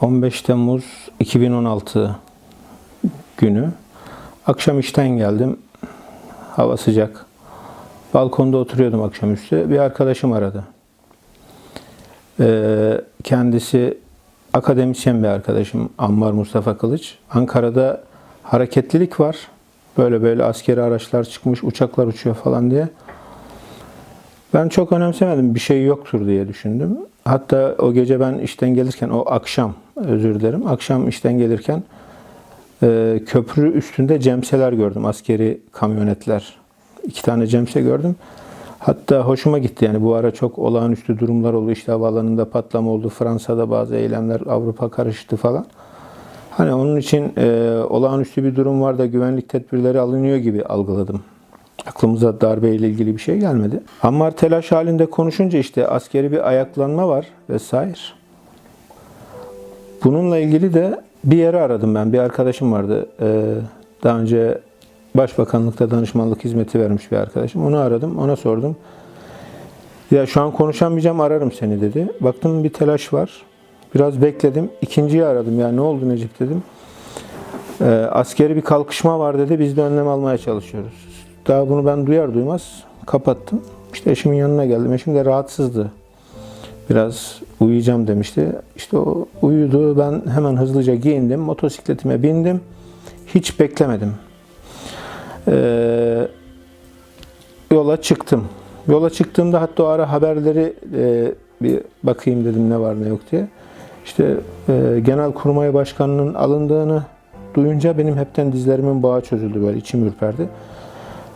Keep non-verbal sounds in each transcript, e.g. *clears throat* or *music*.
15 Temmuz 2016 günü. Akşam işten geldim. Hava sıcak. Balkonda oturuyordum akşamüstü. Bir arkadaşım aradı. Ee, kendisi akademisyen bir arkadaşım Ammar Mustafa Kılıç. Ankara'da hareketlilik var. Böyle böyle askeri araçlar çıkmış, uçaklar uçuyor falan diye. Ben çok önemsemedim. Bir şey yoktur diye düşündüm. Hatta o gece ben işten gelirken, o akşam özür dilerim. Akşam işten gelirken e, köprü üstünde cemseler gördüm. Askeri kamyonetler. İki tane cemse gördüm. Hatta hoşuma gitti. Yani bu ara çok olağanüstü durumlar oldu. İşte havaalanında patlama oldu. Fransa'da bazı eylemler, Avrupa karıştı falan. Hani onun için e, olağanüstü bir durum var da güvenlik tedbirleri alınıyor gibi algıladım. Aklımıza darbeyle ilgili bir şey gelmedi. Ammar telaş halinde konuşunca işte askeri bir ayaklanma var vesaire. Bununla ilgili de bir yere aradım ben. Bir arkadaşım vardı. Ee, daha önce Başbakanlıkta danışmanlık hizmeti vermiş bir arkadaşım. Onu aradım, ona sordum. Ya şu an konuşamayacağım, ararım seni dedi. Baktım bir telaş var. Biraz bekledim. İkinciyi aradım. Ya ne oldu Necip dedim. Ee, askeri bir kalkışma var dedi. Biz de önlem almaya çalışıyoruz. Daha bunu ben duyar duymaz kapattım. İşte eşimin yanına geldim. Eşim de rahatsızdı. Biraz uyuyacağım demişti. İşte o uyudu. Ben hemen hızlıca giyindim. Motosikletime bindim. Hiç beklemedim. Ee, yola çıktım. Yola çıktığımda hatta o ara haberleri e, bir bakayım dedim ne var ne yok diye. İşte e, Genelkurmay Başkanı'nın alındığını duyunca benim hepten dizlerimin bağı çözüldü böyle içim ürperdi.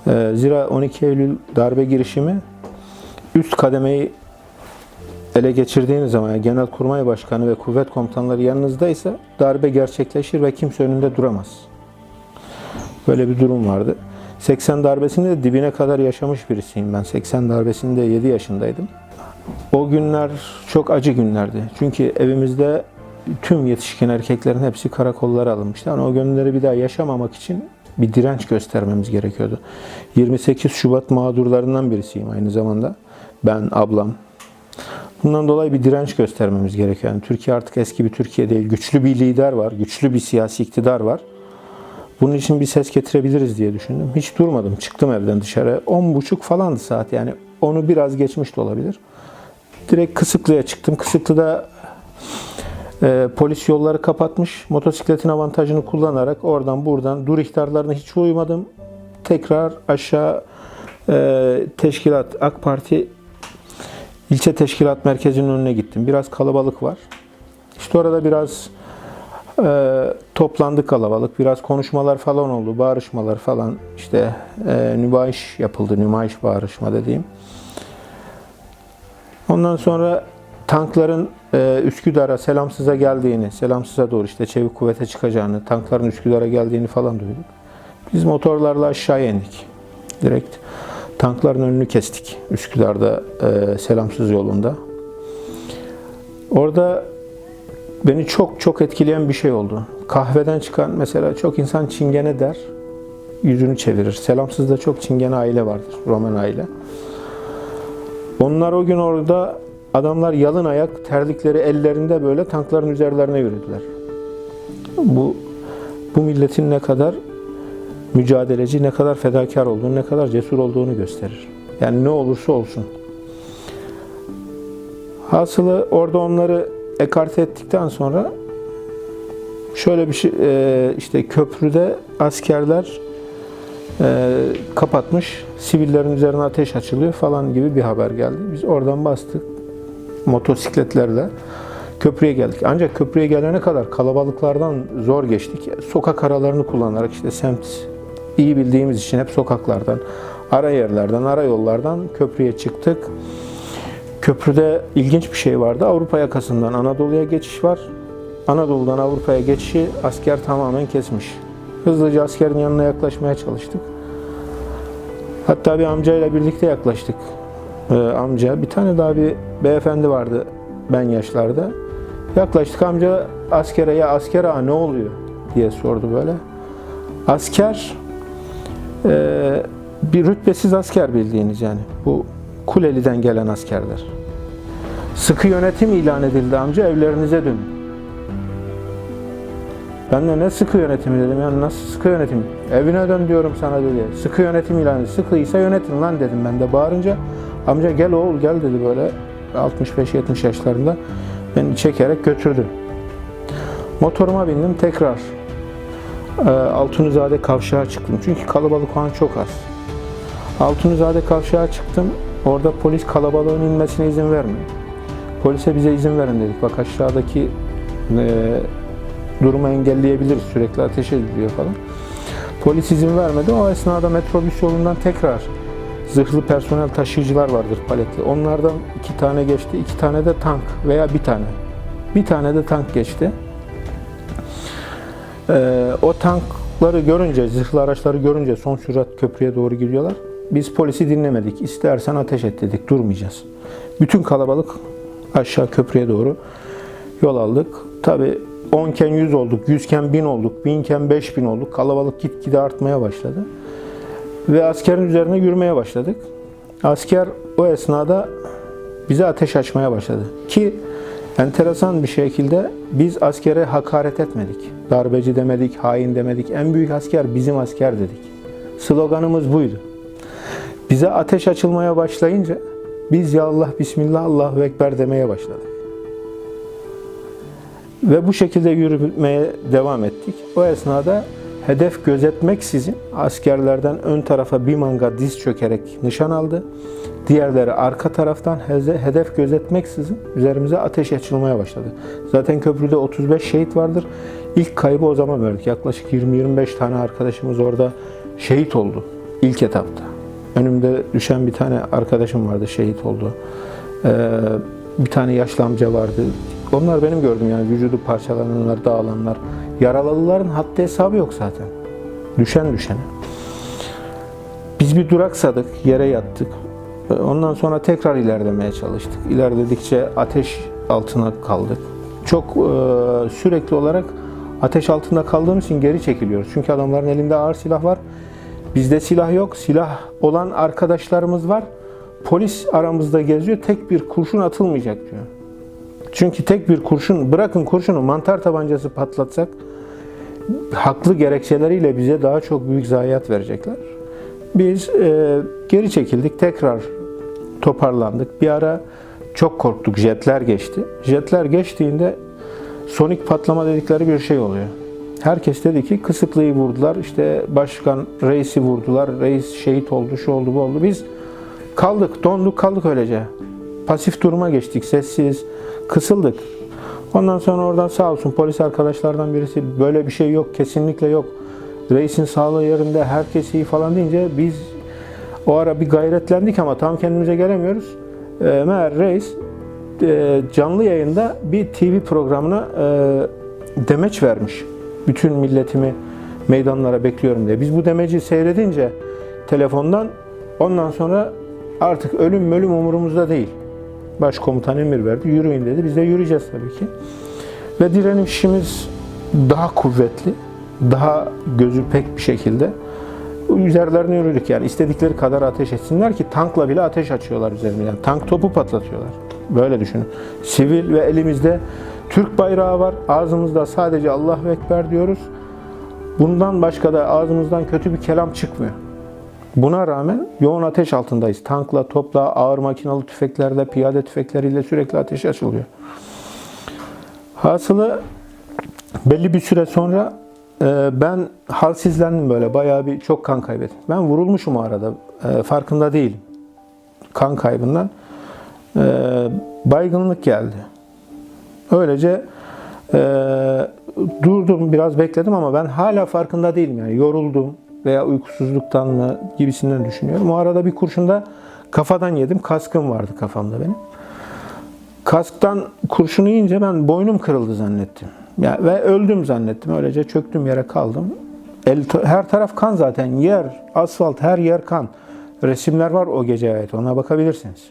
E, zira 12 Eylül darbe girişimi üst kademeyi ele geçirdiğiniz zaman yani Genelkurmay Başkanı ve kuvvet komutanları yanınızdaysa darbe gerçekleşir ve kimse önünde duramaz. Böyle bir durum vardı. 80 darbesinde de dibine kadar yaşamış birisiyim ben. 80 darbesinde 7 yaşındaydım. O günler çok acı günlerdi. Çünkü evimizde tüm yetişkin erkeklerin hepsi karakollara alınmıştı. Yani o günleri bir daha yaşamamak için bir direnç göstermemiz gerekiyordu. 28 Şubat mağdurlarından birisiyim aynı zamanda. Ben, ablam. Bundan dolayı bir direnç göstermemiz gerekiyor. Yani Türkiye artık eski bir Türkiye değil. Güçlü bir lider var, güçlü bir siyasi iktidar var. Bunun için bir ses getirebiliriz diye düşündüm. Hiç durmadım. Çıktım evden dışarı. 10.30 falandı saat yani. Onu biraz geçmiş de olabilir. Direkt Kısıklı'ya çıktım. Kısıklı'da e, polis yolları kapatmış. Motosikletin avantajını kullanarak oradan buradan dur ihtarlarına hiç uymadım. Tekrar aşağı e, teşkilat AK Parti ilçe teşkilat merkezinin önüne gittim. Biraz kalabalık var. İşte orada biraz e, toplandık kalabalık. Biraz konuşmalar falan oldu. Bağırışmalar falan. İşte e, nümayiş yapıldı. Nümayiş bağırışma dediğim. Ondan sonra tankların e, Üsküdar'a selamsıza geldiğini, selamsıza doğru işte çevik kuvvete çıkacağını, tankların Üsküdar'a geldiğini falan duyduk. Biz motorlarla aşağıya indik. Direkt tankların önünü kestik Üsküdar'da e, selamsız yolunda. Orada beni çok çok etkileyen bir şey oldu. Kahveden çıkan mesela çok insan çingene der, yüzünü çevirir. Selamsızda çok çingene aile vardır, Roman aile. Onlar o gün orada adamlar yalın ayak, terlikleri ellerinde böyle tankların üzerlerine yürüdüler. Bu bu milletin ne kadar mücadeleci, ne kadar fedakar olduğunu, ne kadar cesur olduğunu gösterir. Yani ne olursa olsun. Hasılı orada onları ekarte ettikten sonra şöyle bir şey e, işte köprüde askerler e, kapatmış sivillerin üzerine ateş açılıyor falan gibi bir haber geldi. Biz oradan bastık motosikletlerle köprüye geldik. Ancak köprüye gelene kadar kalabalıklardan zor geçtik. Sokak aralarını kullanarak işte semt iyi bildiğimiz için hep sokaklardan, ara yerlerden, ara yollardan köprüye çıktık. Köprüde ilginç bir şey vardı. Avrupa yakasından Anadolu'ya geçiş var. Anadolu'dan Avrupa'ya geçişi asker tamamen kesmiş. Hızlıca askerin yanına yaklaşmaya çalıştık. Hatta bir amcayla birlikte yaklaştık. Ee, amca, bir tane daha bir beyefendi vardı ben yaşlarda. Yaklaştık amca askere ya asker ağa ne oluyor diye sordu böyle. Asker e, bir rütbesiz asker bildiğiniz yani. Bu Kuleli'den gelen askerler. Sıkı yönetim ilan edildi amca evlerinize dönün. Ben de ne sıkı yönetimi dedim. Yani nasıl sıkı yönetim? Evine dön diyorum sana dedi. Sıkı yönetim ilanı. Sıkıysa yönetin lan dedim ben de bağırınca. Amca gel oğul gel dedi böyle 65-70 yaşlarında. Beni çekerek götürdü. Motoruma bindim tekrar. Altunizade kavşağa çıktım. Çünkü kalabalık o an çok az. Altunizade kavşağa çıktım. Orada polis kalabalığın inmesine izin vermiyor. Polise bize izin verin dedik. Bak aşağıdaki e, durumu engelleyebiliriz. Sürekli ateş ediliyor falan. Polis izin vermedi. O esnada metrobüs yolundan tekrar zırhlı personel taşıyıcılar vardır paletli. Onlardan iki tane geçti. iki tane de tank veya bir tane. Bir tane de tank geçti. Ee, o tankları görünce, zırhlı araçları görünce son sürat köprüye doğru gidiyorlar. Biz polisi dinlemedik. İstersen ateş et dedik. Durmayacağız. Bütün kalabalık aşağı köprüye doğru yol aldık. Tabi 10 iken 100 olduk, 100 iken 1000 olduk, 1000 iken 5000 olduk. Kalabalık gitgide artmaya başladı. Ve askerin üzerine yürümeye başladık. Asker o esnada bize ateş açmaya başladı. Ki enteresan bir şekilde biz askere hakaret etmedik. Darbeci demedik, hain demedik. En büyük asker bizim asker dedik. Sloganımız buydu. Bize ateş açılmaya başlayınca biz ya Allah Bismillah Allahu Ekber demeye başladık. Ve bu şekilde yürümeye devam ettik. O esnada hedef gözetmeksizin askerlerden ön tarafa bir manga diz çökerek nişan aldı. Diğerleri arka taraftan hedef gözetmeksizin üzerimize ateş açılmaya başladı. Zaten köprüde 35 şehit vardır. İlk kaybı o zaman verdik. Yaklaşık 20-25 tane arkadaşımız orada şehit oldu ilk etapta. Önümde düşen bir tane arkadaşım vardı şehit oldu. Ee, bir tane yaşlı amca vardı. Onlar benim gördüm yani vücudu parçalananlar, dağılanlar. Yaralıların haddi hesabı yok zaten. Düşen düşene. Biz bir duraksadık, yere yattık. Ondan sonra tekrar ilerlemeye çalıştık. İlerledikçe ateş altına kaldık. Çok e, sürekli olarak ateş altında kaldığımız için geri çekiliyoruz. Çünkü adamların elinde ağır silah var. Bizde silah yok. Silah olan arkadaşlarımız var. Polis aramızda geziyor. Tek bir kurşun atılmayacak diyor. Çünkü tek bir kurşun, bırakın kurşunu mantar tabancası patlatsak haklı gerekçeleriyle bize daha çok büyük zayiat verecekler. Biz e, geri çekildik, tekrar toparlandık. Bir ara çok korktuk, jetler geçti. Jetler geçtiğinde sonik patlama dedikleri bir şey oluyor. Herkes dedi ki kısıklıyı vurdular, işte başkan reisi vurdular, reis şehit oldu, şu oldu, bu oldu. Biz kaldık, donduk, kaldık öylece. Pasif duruma geçtik, sessiz, kısıldık. Ondan sonra oradan sağ olsun polis arkadaşlardan birisi böyle bir şey yok, kesinlikle yok. Reisin sağlığı yerinde, herkes iyi falan deyince biz o ara bir gayretlendik ama tam kendimize gelemiyoruz. E, meğer reis e, canlı yayında bir TV programına e, demeç vermiş. Bütün milletimi meydanlara bekliyorum diye. Biz bu demeci seyredince telefondan ondan sonra artık ölüm ölüm umurumuzda değil. Başkomutan emir verdi. Yürüyün dedi. Biz de yürüyeceğiz tabii ki. Ve direnişimiz daha kuvvetli, daha gözü pek bir şekilde üzerlerine yürüdük yani istedikleri kadar ateş etsinler ki tankla bile ateş açıyorlar üzerine yani tank topu patlatıyorlar. Böyle düşünün. Sivil ve elimizde Türk bayrağı var. Ağzımızda sadece Allahu Ekber diyoruz. Bundan başka da ağzımızdan kötü bir kelam çıkmıyor. Buna rağmen yoğun ateş altındayız. Tankla, topla, ağır makinalı tüfeklerle, piyade tüfekleriyle sürekli ateş açılıyor. Hasılı belli bir süre sonra e, ben halsizlendim böyle. Bayağı bir çok kan kaybettim. Ben vurulmuşum arada. E, farkında değilim. Kan kaybından. E, baygınlık geldi. Öylece durdum, biraz bekledim ama ben hala farkında değilim. Yani yoruldum veya uykusuzluktan mı gibisinden düşünüyorum. O arada bir kurşun da kafadan yedim. Kaskım vardı kafamda benim. Kasktan kurşunu yiyince ben boynum kırıldı zannettim. Ya, ve öldüm zannettim. Öylece çöktüm yere kaldım. El, her taraf kan zaten. Yer, asfalt, her yer kan. Resimler var o geceye ait. Ona bakabilirsiniz.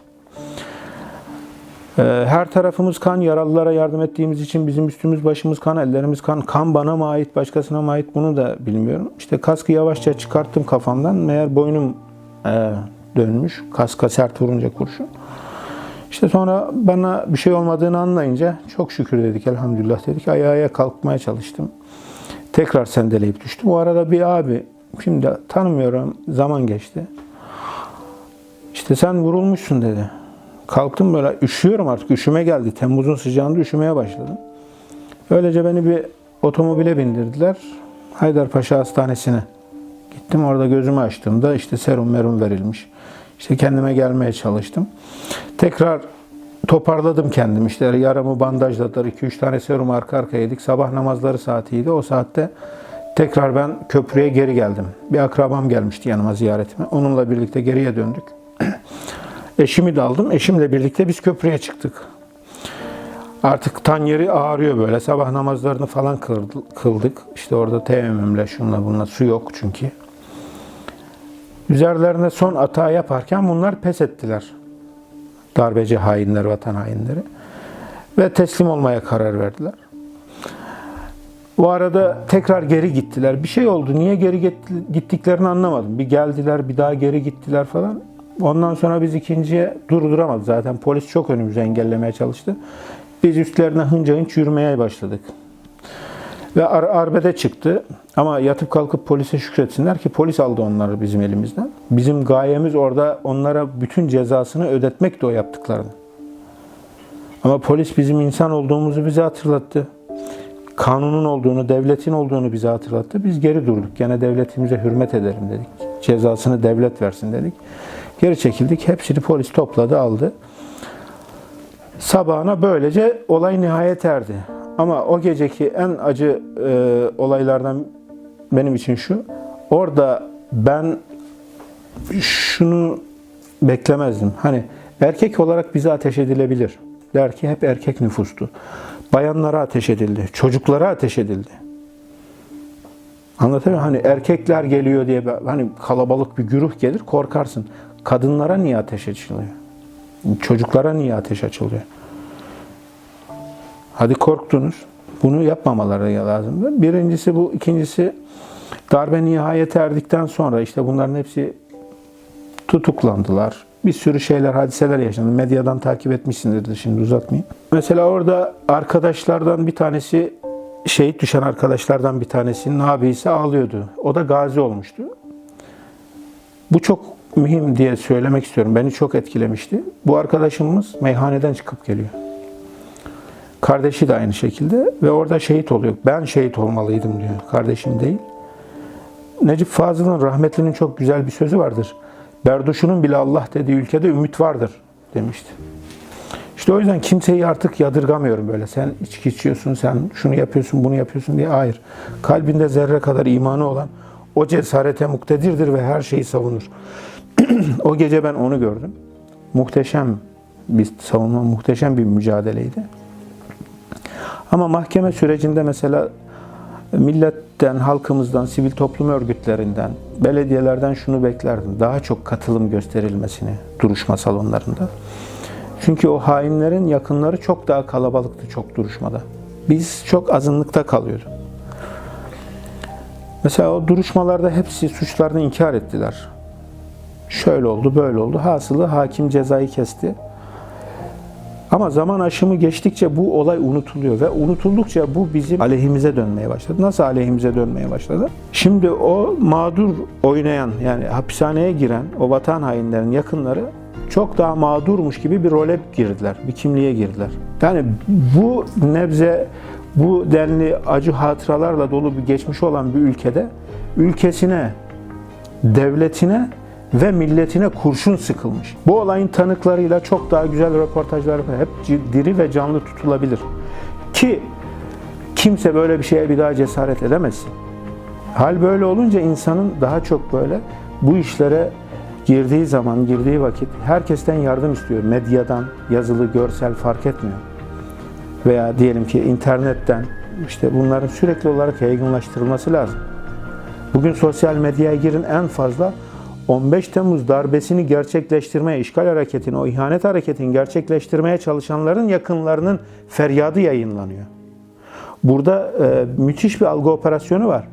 Ee, Her tarafımız kan, yaralılara yardım ettiğimiz için bizim üstümüz başımız kan, ellerimiz kan. Kan bana mı ait, başkasına mı ait bunu da bilmiyorum. İşte kaskı yavaşça çıkarttım kafamdan. Meğer boynum e, dönmüş. Kaska sert vurunca kurşun. İşte sonra bana bir şey olmadığını anlayınca çok şükür dedik, elhamdülillah dedik. Ayağa kalkmaya çalıştım. Tekrar sendeleyip düştüm. O arada bir abi, şimdi tanımıyorum, zaman geçti. İşte sen vurulmuşsun dedi. Kalktım böyle üşüyorum artık, üşüme geldi. Temmuz'un sıcağında üşümeye başladım. Öylece beni bir otomobile bindirdiler. Haydarpaşa Hastanesi'ne gittim. Orada gözümü açtığımda işte serum merum verilmiş. İşte kendime gelmeye çalıştım. Tekrar toparladım kendimi. İşte yaramı bandajladılar. 2-3 tane serum arka arkaya yedik. Sabah namazları saatiydi. O saatte tekrar ben köprüye geri geldim. Bir akrabam gelmişti yanıma ziyaretime. Onunla birlikte geriye döndük. Eşimi de aldım. Eşimle birlikte biz köprüye çıktık. Artık tan yeri ağrıyor böyle. Sabah namazlarını falan kıldı- kıldık. İşte orada teyemmümle şunla bununla su yok çünkü. Üzerlerine son hata yaparken bunlar pes ettiler. Darbeci hainler, vatan hainleri. Ve teslim olmaya karar verdiler. O arada tekrar geri gittiler. Bir şey oldu. Niye geri gitti- gittiklerini anlamadım. Bir geldiler, bir daha geri gittiler falan. Ondan sonra biz ikinciye durduramadık. Zaten polis çok önümüzü engellemeye çalıştı. Biz üstlerine hınca hınç yürümeye başladık. Ve ar- arbede çıktı. Ama yatıp kalkıp polise şükretsinler ki polis aldı onları bizim elimizden. Bizim gayemiz orada onlara bütün cezasını ödetmek de o yaptıklarını. Ama polis bizim insan olduğumuzu bize hatırlattı. Kanunun olduğunu, devletin olduğunu bize hatırlattı. Biz geri durduk. Gene devletimize hürmet edelim dedik. Cezasını devlet versin dedik. Geri çekildik. Hepsini polis topladı, aldı. Sabahına böylece olay nihayet erdi. Ama o geceki en acı e, olaylardan benim için şu. Orada ben şunu beklemezdim. Hani erkek olarak bize ateş edilebilir. Der ki hep erkek nüfustu. Bayanlara ateş edildi. Çocuklara ateş edildi. Anlatabiliyor muyum? Hani erkekler geliyor diye hani kalabalık bir güruh gelir korkarsın. Kadınlara niye ateş açılıyor? Çocuklara niye ateş açılıyor? Hadi korktunuz. Bunu yapmamaları lazımdı. Birincisi bu. ikincisi darbe nihayet erdikten sonra işte bunların hepsi tutuklandılar. Bir sürü şeyler, hadiseler yaşandı. Medyadan takip etmişsinizdir şimdi uzatmayayım. Mesela orada arkadaşlardan bir tanesi, şehit düşen arkadaşlardan bir tanesinin abisi ağlıyordu. O da gazi olmuştu. Bu çok mühim diye söylemek istiyorum. Beni çok etkilemişti. Bu arkadaşımız meyhaneden çıkıp geliyor. Kardeşi de aynı şekilde ve orada şehit oluyor. Ben şehit olmalıydım diyor. Kardeşim değil. Necip Fazıl'ın rahmetlinin çok güzel bir sözü vardır. Berduşunun bile Allah dediği ülkede ümit vardır demişti. İşte o yüzden kimseyi artık yadırgamıyorum böyle. Sen içki içiyorsun, sen şunu yapıyorsun, bunu yapıyorsun diye. Hayır. Kalbinde zerre kadar imanı olan o cesarete muktedirdir ve her şeyi savunur. *clears throat* o gece ben onu gördüm. Muhteşem bir savunma, muhteşem bir mücadeleydi. Ama mahkeme sürecinde mesela milletten, halkımızdan, sivil toplum örgütlerinden, belediyelerden şunu beklerdim. Daha çok katılım gösterilmesini duruşma salonlarında. Çünkü o hainlerin yakınları çok daha kalabalıktı çok duruşmada. Biz çok azınlıkta kalıyorduk. Mesela o duruşmalarda hepsi suçlarını inkar ettiler. Şöyle oldu, böyle oldu. Hasılı hakim cezayı kesti. Ama zaman aşımı geçtikçe bu olay unutuluyor ve unutuldukça bu bizim aleyhimize dönmeye başladı. Nasıl aleyhimize dönmeye başladı? Şimdi o mağdur oynayan yani hapishaneye giren o vatan hainlerin yakınları çok daha mağdurmuş gibi bir role girdiler, bir kimliğe girdiler. Yani bu nebze, bu denli acı hatıralarla dolu bir geçmiş olan bir ülkede ülkesine, devletine ve milletine kurşun sıkılmış. Bu olayın tanıklarıyla çok daha güzel röportajlar. Hep diri ve canlı tutulabilir. Ki kimse böyle bir şeye bir daha cesaret edemezsin. Hal böyle olunca insanın daha çok böyle bu işlere girdiği zaman, girdiği vakit herkesten yardım istiyor. Medyadan, yazılı, görsel fark etmiyor. Veya diyelim ki internetten işte bunların sürekli olarak yaygınlaştırılması lazım. Bugün sosyal medyaya girin en fazla 15 Temmuz darbesini gerçekleştirmeye, işgal hareketini, o ihanet hareketini gerçekleştirmeye çalışanların yakınlarının feryadı yayınlanıyor. Burada e, müthiş bir algı operasyonu var.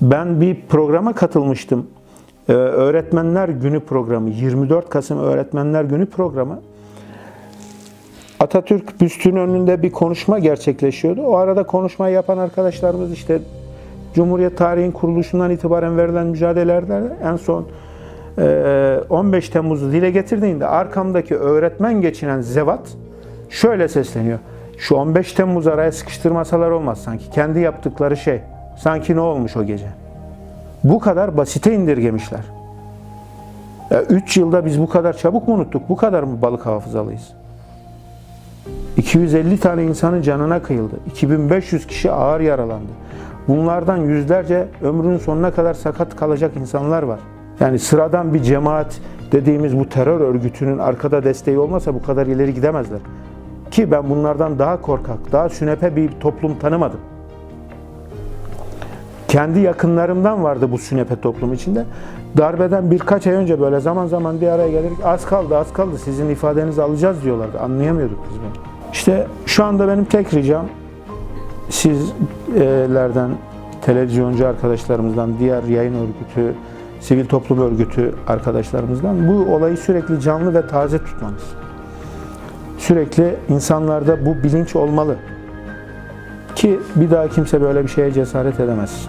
Ben bir programa katılmıştım. Ee, Öğretmenler Günü programı, 24 Kasım Öğretmenler Günü programı. Atatürk büstünün önünde bir konuşma gerçekleşiyordu. O arada konuşmayı yapan arkadaşlarımız işte Cumhuriyet tarihin kuruluşundan itibaren verilen mücadelelerde en son e, 15 Temmuz'u dile getirdiğinde arkamdaki öğretmen geçinen zevat şöyle sesleniyor. Şu 15 Temmuz araya sıkıştırmasalar olmaz sanki. Kendi yaptıkları şey. Sanki ne olmuş o gece. Bu kadar basite indirgemişler. 3 yılda biz bu kadar çabuk mu unuttuk? Bu kadar mı balık hafızalıyız? 250 tane insanın canına kıyıldı. 2500 kişi ağır yaralandı. Bunlardan yüzlerce ömrünün sonuna kadar sakat kalacak insanlar var. Yani sıradan bir cemaat dediğimiz bu terör örgütünün arkada desteği olmasa bu kadar ileri gidemezler. Ki ben bunlardan daha korkak, daha sünepe bir toplum tanımadım. Kendi yakınlarımdan vardı bu sünepe toplum içinde. Darbeden birkaç ay önce böyle zaman zaman bir araya gelir. Az kaldı, az kaldı. Sizin ifadenizi alacağız diyorlardı. Anlayamıyorduk biz bunu. İşte şu anda benim tek ricam sizlerden, televizyoncu arkadaşlarımızdan, diğer yayın örgütü, sivil toplum örgütü arkadaşlarımızdan bu olayı sürekli canlı ve taze tutmanız. Sürekli insanlarda bu bilinç olmalı ki bir daha kimse böyle bir şeye cesaret edemez.